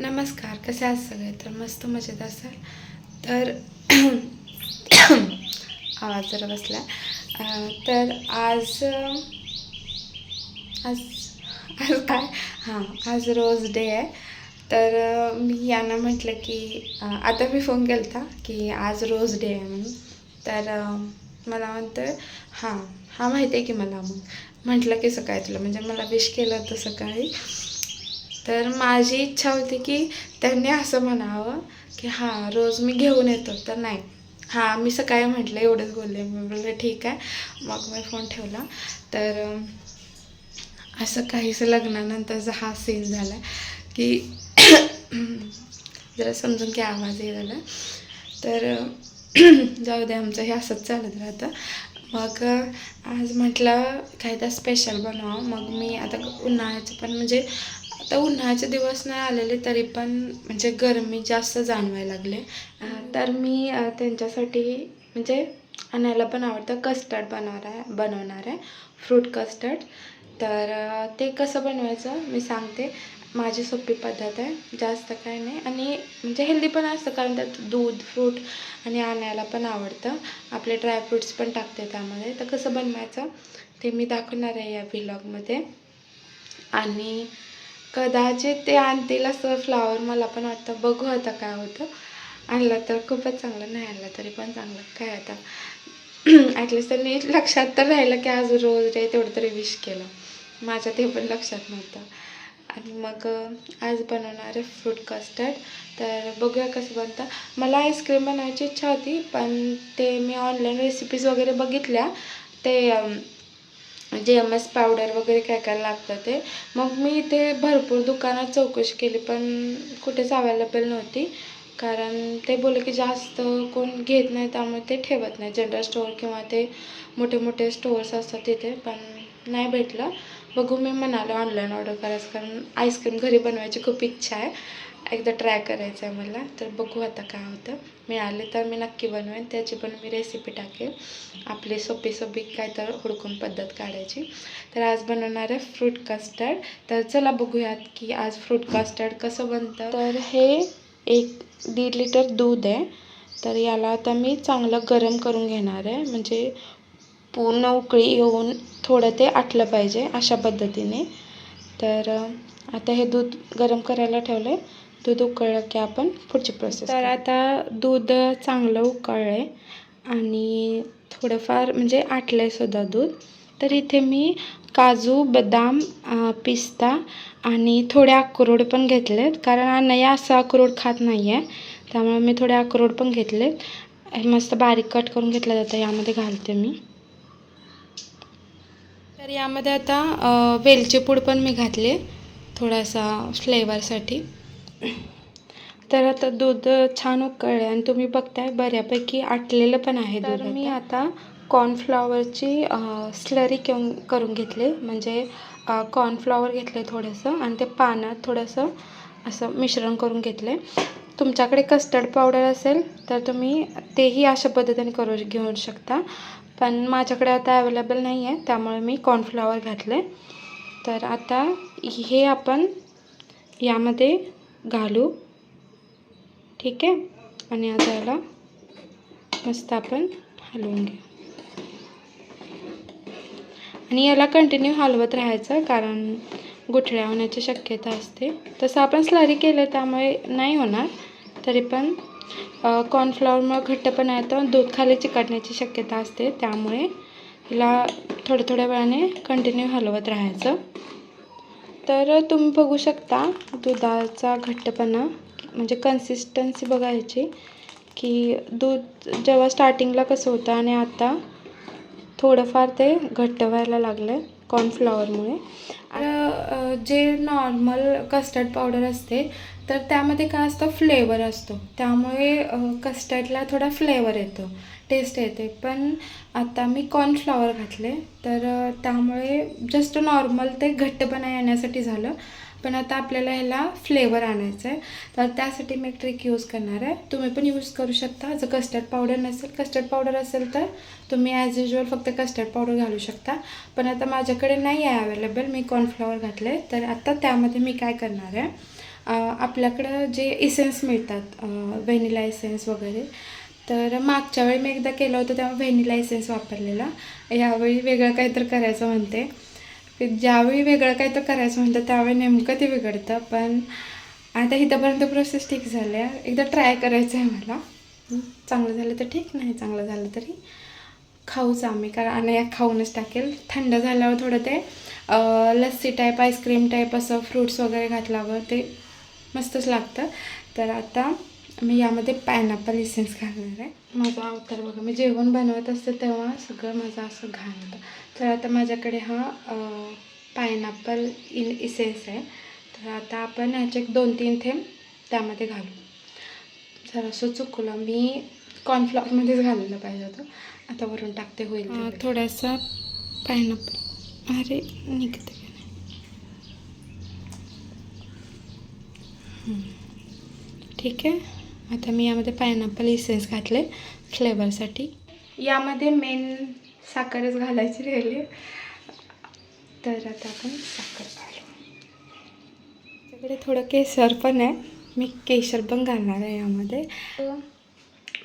नमस्कार कसे आहात सगळे? तर मस्त मजेत असाल? तर आवाज जरा बसला तर आज आज आज काय? हां आज रोज डे आहे. तर मी यांना म्हटलं की आता मी फोन केला होता की आज रोज डे आहे म्हणून. तर मला म्हणतं हां हां माहिती आहे की मला मग. म्हटलं की सकाळी तुला म्हणजे मला विश केलं होतं सकाळी. तर माझी इच्छा होती की त्यांनी असं म्हणावं की हां रोज मी घेऊन येतो. तर नाही. हां मी सकाळी म्हटलं एवढंच बोलले. मी बोलले ठीक आहे. मग मी फोन ठेवला. तर असं काहीसं लग्नानंतरचा हा सीन झाला की जरा समजून की आवाज हे झाला. तर जाऊ दे आमचं हे असंच चालत राहतं. मग आज म्हटलं काहीतरी स्पेशल बनवावं. मग मी आता उन्हाळ्याचं पण म्हणजे आता उन्हाळ्याचे दिवस नाही आलेले तरी पण म्हणजे गरमी जास्त जाणवायला लागले. तर मी त्यांच्यासाठी म्हणजे आणायला पण आवडतं कस्टर्ड बनवणार आहे बनवणार आहे फ्रूट कस्टर्ड तर ते कसं बनवायचं मी सांगते. माझी सोपी पद्धत आहे जास्त काही नाही. आणि म्हणजे हेल्दी पण असतं कारण त्यात दूध फ्रूट आणि आणायला पण आवडतं. आपले ड्रायफ्रूट्स पण टाकते त्यामध्ये. तर कसं बनवायचं ते मी दाखवणार आहे या व्हिलॉगमध्ये आणि कदाचित ते आणतील असं फ्लावर मला पण वाटतं बघू आता काय होतं. आणलं तर खूपच चांगलं नाही आणलं तरी पण चांगलं. काय आता? ॲटलिस्ट त्यांनी लक्षात तर राहिलं की आज रोज डे तेवढं तरी विश केलं. माझ्या ते पण लक्षात नव्हतं. आणि मग आज बनवणार आहे फ्रूट कस्टर्ड तर बघूया कसं बनतं. मला आईस्क्रीम बनवायची इच्छा होती पण ते मी ऑनलाईन रेसिपीज वगैरे बघितल्या. ते जे एम एस पावडर वगैरे काय काय लागतं ते. मग मी इथे भरपूर दुकानात चौकशी केली पण कुठेच अवेलेबल नव्हती. कारण ते बोलले की जास्त कोण घेत नाही त्यामुळे ते ठेवत नाही. जनरल स्टोअर किंवा ते मोठे मोठे स्टोअर्स असतात तिथे पण नाही भेटलं. बघू मी म्हणाले ऑनलाईन ऑर्डर करायचं कारण आईस्क्रीम घरी बनवायची खूप इच्छा आहे. एकदा ट्राय करायचं आहे मला तर बघू आता काय होतं. मिळाले तर मी नक्की बनवेन त्याची पण मी रेसिपी टाकेन आपली सोपी सोपी काय तर हुडकून पद्धत काढायची. तर आज बनवणार आहे फ्रूट कस्टर्ड तर चला बघूयात की आज फ्रूट कस्टर्ड कसं बनतं. तर हे एक दीड लिटर दूध आहे. तर याला आता मी चांगलं गरम करून घेणार आहे. म्हणजे पूर्ण उकळी येऊन थोडं ते आटलं पाहिजे अशा पद्धतीने. तर आता हे दूध गरम करायला ठेवलं आहे दूध उकळलं की आपण पुढची प्रोसेस तर आता दूध चांगलं उकळलं आहे आणि थोडंफार म्हणजे आटलं आहे सुद्धा दूध. तर इथे मी काजू बदाम पिस्ता आणि थोडे अक्रोड पण घेतलेत. कारण अनया असं अक्रोड खात नाही आहे त्यामुळे मी थोडे अक्रोड पण घेतलेत. हे मस्त बारीक कट करून घेतलं जातं. यामध्ये घालते मी. तर यामध्ये आता अ, वेलची पूड पण मी घातली. थोडासा फ्लेवरसाठी तर आता दूध छान उकळले आणि तुम्ही बघताय बऱ्यापैकी आटलेलं पण आहे तर मी आता. कॉर्नफ्लॉवरची स्लरी घेऊन करून घेतली. म्हणजे कॉर्नफ्लॉवर घेतले थोडंसं आणि ते पाण्यात थोडंसं असं मिश्रण करून घेतले तुमच्याकडे कस्टर्ड पावडर असेल तर तुम्ही तेही अशा पद्धतीने करू घेऊ शकता. पण माझ्याकडे आता अवेलेबल नाही आहे त्यामुळे मी कॉर्नफ्लॉवर घातले तर आता हे आपण यामध्ये घालू. ठीक आहे? आणि आता याला मस्त आपण हलवून घेऊ. आणि याला कंटिन्यू हलवत राहायचं कारण गुठळ्या होण्याची शक्यता असते. तसं आपण स्लरी केलं त्यामुळे नाही होणार. तरी पण कॉर्नफ्लॉवरमुळे घट्टपणा तर दूध खाली चिकटण्याची शक्यता असते. त्यामुळे हिला थोड्या थोड्या वेळाने कंटिन्यू हलवत राहायचं. तर तुम्ही बघू शकता दुधाचा घट्टपणा म्हणजे कन्सिस्टन्सी बघायची की दूध जेव्हा स्टार्टिंगला कसं होतं आणि आता थोडंफार ते घट्ट व्हायला लागलं आहे कॉर्नफ्लॉवरमुळे जे नॉर्मल कस्टर्ड पावडर असते तर त्यामध्ये काय असतं? फ्लेवर असतो. त्यामुळे कस्टर्डला थोडा फ्लेवर येतो. टेस्ट येते. पण आता मी कॉर्नफ्लॉवर घातले. तर त्यामुळे जस्ट नॉर्मल ते घट्टपणा येण्यासाठी झालं. पण आता आपल्याला ह्याला फ्लेवर आणायचं आहे तर त्यासाठी मी एक ट्रिक यूज करणार आहे. तुम्ही पण यूज करू शकता. जर कस्टर्ड पावडर नसेल कस्टर्ड पावडर असेल तर तुम्ही ॲज युजल फक्त कस्टर्ड पावडर घालू शकता. पण आता माझ्याकडे नाही आहे अवेलेबल मी कॉर्नफ्लॉवर घातले तर आता त्यामध्ये मी काय करणार आहे? आपल्याकडं जे इसेन्स मिळतात व्हॅनिला इसेन्स वगैरे तर मागच्या वेळी मी एकदा केलं होतं तेव्हा व्हॅनिला इसेन्स वापरलेला. यावेळी वेगळं काहीतरी करायचं म्हणते. ज्यावेळी वेगळं काहीतरी करायचं म्हणतं त्यावेळी नेमकं ते बिघडतं. पण आता इथंपर्यंत प्रोसेस ठीक झाल्या. एकदा ट्राय करायचं आहे मला चांगलं झालं तर ठीक नाही चांगलं झालं तरी खाऊच आम्ही. कारण आणि खाऊनच टाकेल. थंड झाल्यावर थोडं ते lassi type ice cream type असं फ्रूट्स वगैरे घातल्यावर ते मस्तच लागतं. तर आता मी यामध्ये पायनॅपल इसेन्स घालणार आहे. माझा अवतार बघा. मी जेवण बनवत असते तेव्हा सगळं माझं असं घाण होतं. तर आता माझ्याकडे हा पायनॅपल इन इसेन्स आहे. तर आता आपण ह्याचे दोन तीन थेंब त्यामध्ये घालू. जरासं चुकलं मी कॉर्नफ्लॉवरमध्येच घालायला पाहिजे होतं. आता वरून टाकते होईल. थोडासा पायनॅपल अरे निघते. ठीक आहे. आता मी यामध्ये पायनॅपल इसेन्स घातले फ्लेवरसाठी यामध्ये मेन साखरच घालायची राहिली. तर आता आपण साखर घालू. त्याकडे थोडं केसर पण आहे. मी केशर पण घालणार आहे यामध्ये.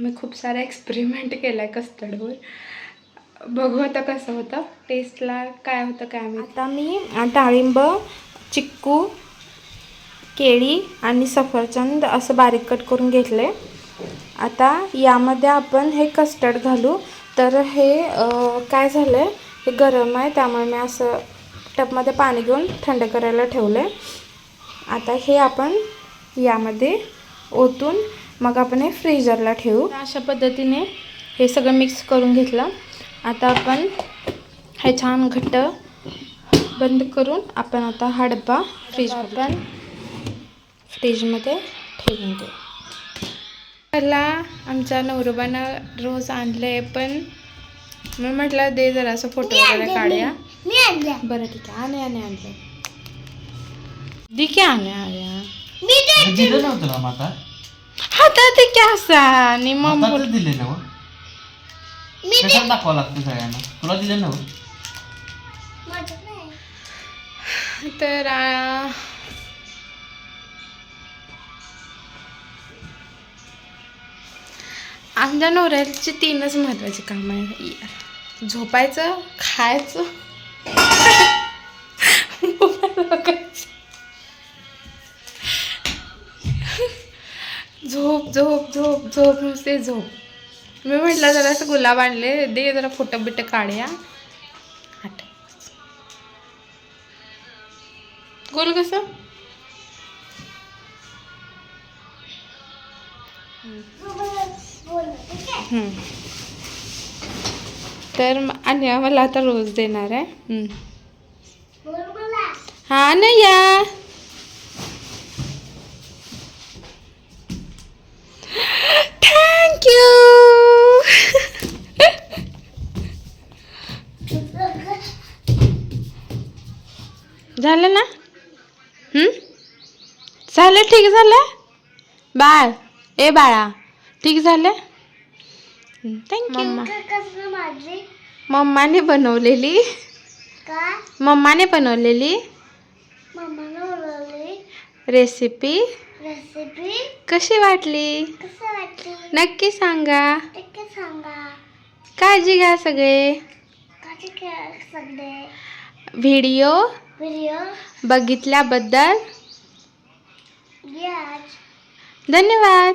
मी खूप सारा एक्सपेरिमेंट केला आहे कस्टर्डवर बघू आता कसं होतं. टेस्टला काय होतं काय मी आता मी डाळिंब चिक्कू केळी आणि सफरचंद असं बारीक कट करून घेतले. आता यामध्ये आपण हे कस्टर्ड घालू. तर हे काय झालं आहे हे गरम आहे त्यामुळे मी असं टबमध्ये पाणी घेऊन थंड करायला ठेवलं आहे आता हे आपण यामध्ये ओतून मग आपण हे फ्रीजरला ठेवू. अशा पद्धतीने हे सगळं मिक्स करून घेतलं. आता आपण हे छान घट्ट बंद करून आपण आता हा डब्बा फ्रीज आपण फ्रीजमध्ये ठेवून देऊ. मला आमच्या नवरोबानं रोज आणले पण मी म्हटलं दे जरा असं फोटो वगैरे काढूया. बरं ठीक आहे आणे आणे आणले दि की आणे आल्या हे. दिलं नव्हतं का माता? हातात ते की असा आणि मग दिले ना. मी कशाला दाखवावं लागतं सगळ्यांना? तुला दिलं ना? माझं नाही. तर आ, आमच्या नवऱ्याची तीनच महत्त्वाची कामं आहे. झोपायचं खायचं. झोप झोप झोप झोप नुसते झोप. मी म्हटलं जरा असं गुलाब आणले दे जरा फोटो बिटो काढूया. हट गोल कसं? तर आणि मला आता रोज देणार आहे. हा ना या थँक्यू झालं ना? झालं ठीक झालं? बाळ ए बाळा. ठीक झालं? थँक्यू मम्माने बनवलेली. का मम्माने बनवलेली. रेसिपी रेसिपी कशी वाटली? कसं वाटली? नक्की सांगा. काळजी घ्या सगळे. व्हिडिओ व्हिडिओ बघितल्याबद्दल. याच धन्यवाद.